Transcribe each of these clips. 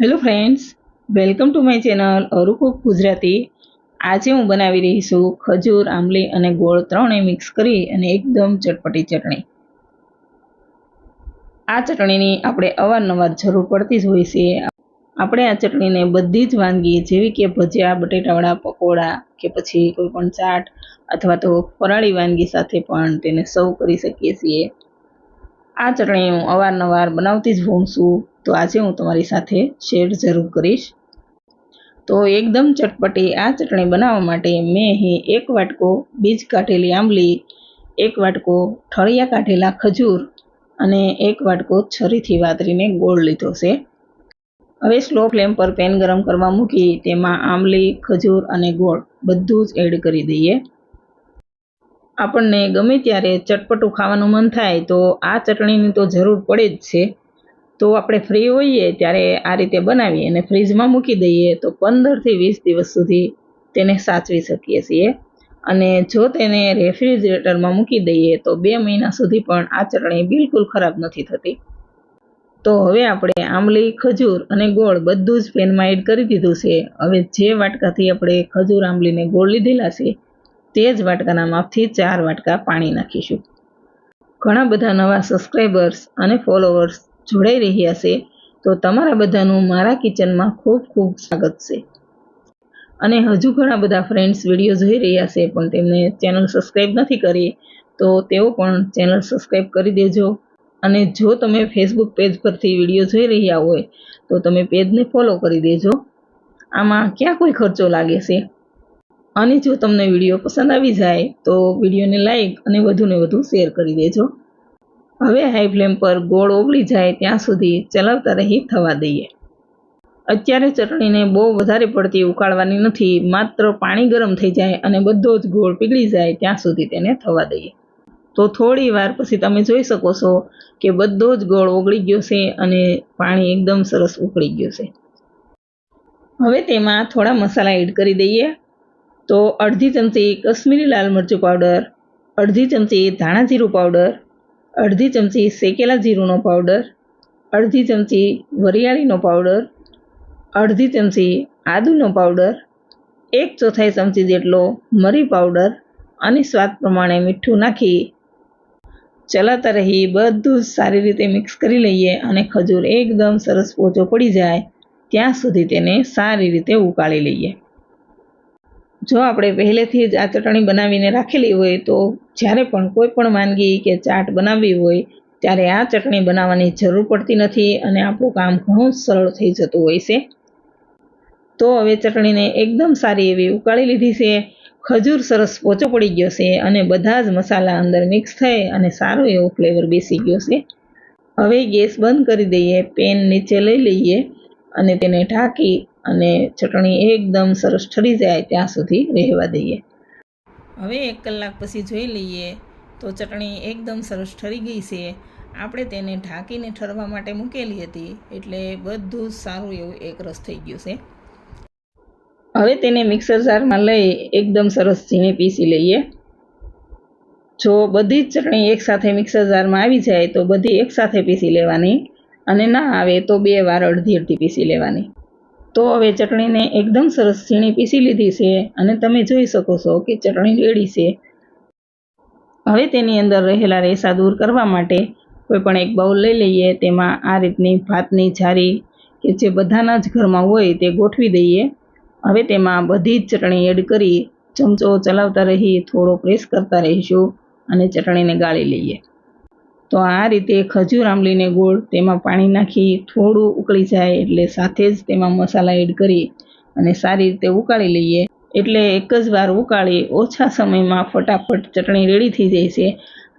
Hello friends welcome to my channel અરુકુક Gujarati આજે હું બનાવી રહી છું ખજૂર, આંબલી અને ગોળ ત્રણે મિક્સ કરી અને એકદમ ચટપટી ચટણી. આ ચટણીની આપણે અવારનવાર જરૂર પડતી જ હોય છે. આપણે આ ચટણીને બધી જ વાનગી જેવી કે ભજીયા બટેટાવડા પકોડા કે પછી કોઈ પણ ચાટ અથવા તો ફરાળી વાનગી સાથે પણ તેને સર્વ કરી શકીએ છીએ. આ ચટણી હું અવારનવાર બનાવતી જ હોઉં છું. તો આજે હું તમારી સાથે શેર જરૂર કરીશ. તો એકદમ ચટપટી આ ચટણી બનાવવા માટે મેં અહીં એક વાટકો બીજ કાઢેલી આંબલી, એક વાટકો ઠળિયા કાઢેલા ખજૂર અને એક વાટકો છરીથી વાતરીને ગોળ લીધો છે. હવે સ્લો ફ્લેમ પર પેન ગરમ કરવા મૂકી તેમાં આંબલી, ખજૂર અને ગોળ બધું જ એડ કરી દઈએ. આપણને ગમે ત્યારે ચટપટું ખાવાનું મન થાય તો આ ચટણીની તો જરૂર પડે જ છે. તો આપણે ફ્રી હોઈએ ત્યારે આ રીતે બનાવી અને ફ્રીજમાં મૂકી દઈએ તો પંદરથી વીસ દિવસ સુધી તેને સાચવી શકીએ છીએ. અને જો તેને રેફ્રિજરેટરમાં મૂકી દઈએ તો બે મહિના સુધી પણ આ ચટણી બિલકુલ ખરાબ નથી થતી. તો હવે આપણે આંબલી, ખજૂર અને ગોળ બધું જ પેનમાં એડ કરી દીધું છે. હવે જે વાટકાથી આપણે ખજૂર આંબલીને ગોળ લીધેલા છે, તે જ વાટકાના માપથી ચાર વાટકા પાણી નાખીશું. ઘણા બધા નવા સબસ્ક્રાઈબર્સ અને ફોલોવર્સ જોડાઈ રહ્યા છે, તો તમારા બધાનું મારા કિચનમાં ખૂબ ખૂબ સ્વાગત છે. અને હજુ ઘણા બધા ફ્રેન્ડ્સ વીડિયો જોઈ રહ્યા છે, પણ તેમને ચેનલ સબસ્ક્રાઈબ નથી કરી, તો તેઓ પણ ચેનલ સબસ્ક્રાઈબ કરી દેજો. અને જો તમે ફેસબુક પેજ પરથી વીડિયો જોઈ રહ્યા હોય, તો તમે પેજને ફોલો કરી દેજો. આમાં ક્યાં કોઈ ખર્ચો લાગે છે? અને જો તમને વીડિયો પસંદ આવી જાય, તો વિડીયોને લાઈક અને વધુને વધુ શેર કરી દેજો. હવે હાઈ ફ્લેમ પર ગોળ ઓગળી જાય ત્યાં સુધી ચલાવતા રહી થવા દઈએ. અત્યારે ચટણીને બહુ વધારે પડતી ઉકાળવાની નથી, માત્ર પાણી ગરમ થઈ જાય અને બધો જ ગોળ પીગળી જાય ત્યાં સુધી તેને થવા દઈએ. તો થોડી વાર પછી તમે જોઈ શકો છો કે બધો જ ગોળ ઓગળી ગયો છે અને પાણી એકદમ સરસ ઉકળી ગયું છે. હવે તેમાં થોડા મસાલા એડ કરી દઈએ. તો અડધી ચમચી કશ્મીરી લાલ મરચું પાવડર, અડધી ચમચી ધાણા જીરું પાવડર અડધી ચમચી શેકેલા જીરુંનો પાવડર અડધી ચમચી વરિયાળીનો પાવડર અડધી ચમચી આદુનો પાવડર એક ચોથાઈ ચમચી જેટલો મરી પાવડર અને સ્વાદ પ્રમાણે મીઠું નાખી. ચલાતા રહી બધું સારી રીતે મિક્સ કરી લઈએ અને ખજૂર એકદમ સરસ પોચો પડી જાય, ત્યાં સુધી તેને સારી રીતે ઉકાળી લઈએ. જો આપણે પહેલેથી જ આ ચટણી બનાવીને રાખેલી હોય તો જ્યારે પણ કોઈ પણ વાનગી કે ચાટ બનાવવી હોય, ત્યારે આ ચટણી બનાવવાની જરૂર પડતી નથી અને આપણું કામ ઘણું સરળ થઈ જતું હોય છે. તો હવે ચટણીને એકદમ સારી એવી ઉકાળી લીધી છે. ખજૂર સરસ પોચો પડી ગયો છે અને બધા જ મસાલા અંદર મિક્સ થઈ અને સારો એવો ફ્લેવર બેસી ગયો છે. હવે ગેસ બંધ કરી દઈએ, પેન નીચે લઈ લઈએ અને તેને ઢાંકી અને ચટણી એકદમ સરસ ઠરી જાય ત્યાં સુધી રહેવા દઈએ. હવે એક કલાક પછી જોઈ લઈએ તો ચટણી એકદમ સરસ ઠરી ગઈ છે. આપણે તેને ઢાંકીને ઠરવા માટે મૂકેલી હતી એટલે બધું જ સારું એવું એક રસ થઈ ગયું છે. હવે તેને મિક્સર જારમાં લઈ એકદમ સરસ ઝીણી પીસી લઈએ. જો બધી જ ચટણી એકસાથે મિક્સર જારમાં આવી જાય તો બધી એકસાથે પીસી લેવાની અને ના આવે તો બે વાર અડધી અડધી પીસી લેવાની. તો હવે ચટણીને એકદમ સરસ ઝીણી પીસી લીધી છે અને તમે જોઈ શકો છો કે ચટણી રેડી છે. હવે તેની અંદર રહેલા રેસા દૂર કરવા માટે કોઈ પણ એક બાઉલ લઈ લઈએ. તેમાં આ રીતની ભાતની જારી કે જે બધાના જ ઘરમાં હોય તે ગોઠવી દઈએ. હવે તેમાં બધી જ ચટણી એડ કરી ચમચો ચલાવતા રહી, થોડો પ્રેસ કરતા રહીશું અને ચટણીને ગાળી લઈએ. તો આ રીતે ખજૂર આંબલીને ગોળ તેમાં પાણી નાખી થોડું ઉકળી જાય એટલે સાથે જ તેમાં મસાલા એડ કરી અને સારી રીતે ઉકાળી લઈએ. એટલે એક જ વાર ઉકાળી ઓછા સમયમાં ફટાફટ ચટણી રેડી થઈ જાય છે.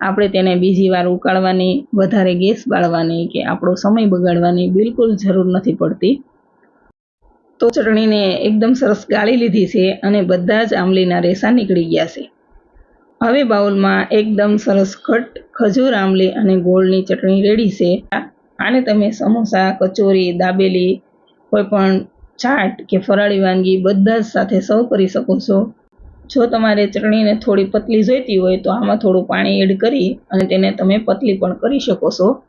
આપણે તેને બીજી વાર ઉકાળવાની, વધારે ગેસ બાળવાની કે આપણો સમય બગાડવાની બિલકુલ જરૂર નથી પડતી. તો ચટણીને એકદમ સરસ ગાળી લીધી છે અને બધા જ આંબલીના રેસા નીકળી ગયા છે. હવે બાઉલમાં એકદમ સરસ ખટ ખજૂર આમલી અને ગોળની ચટણી રેડી છે. આને તમે સમોસા, કચોરી, દાબેલી કોઈ પણ ચાટ કે ફરાળી વાનગી બધા જ સાથે સર્વ કરી શકો છો. જો તમારે ચટણીને થોડી પતલી જોઈતી હોય તો આમાં થોડું પાણી એડ કરી અને તેને તમે પતલી પણ કરી શકો છો.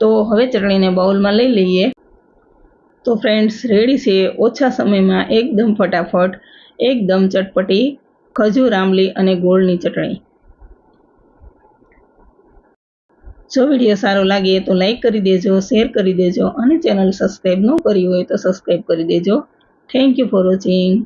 તો હવે ચટણીને બાઉલમાં લઈ લઈએ. તો ફ્રેન્ડ્સ, રેડી છે. ઓછા સમયમાં એકદમ ફટાફટ, એકદમ ચટપટી ખજૂર આમલી અને ગોળની ચટણી. જો વીડિયો સારો લાગે તો લાઈક કરી દેજો, શેર કરી દેજો અને ચેનલ સબસ્ક્રાઈબ ન કરી હોય તો સબસ્ક્રાઈબ કરી દેજો. Thank you for watching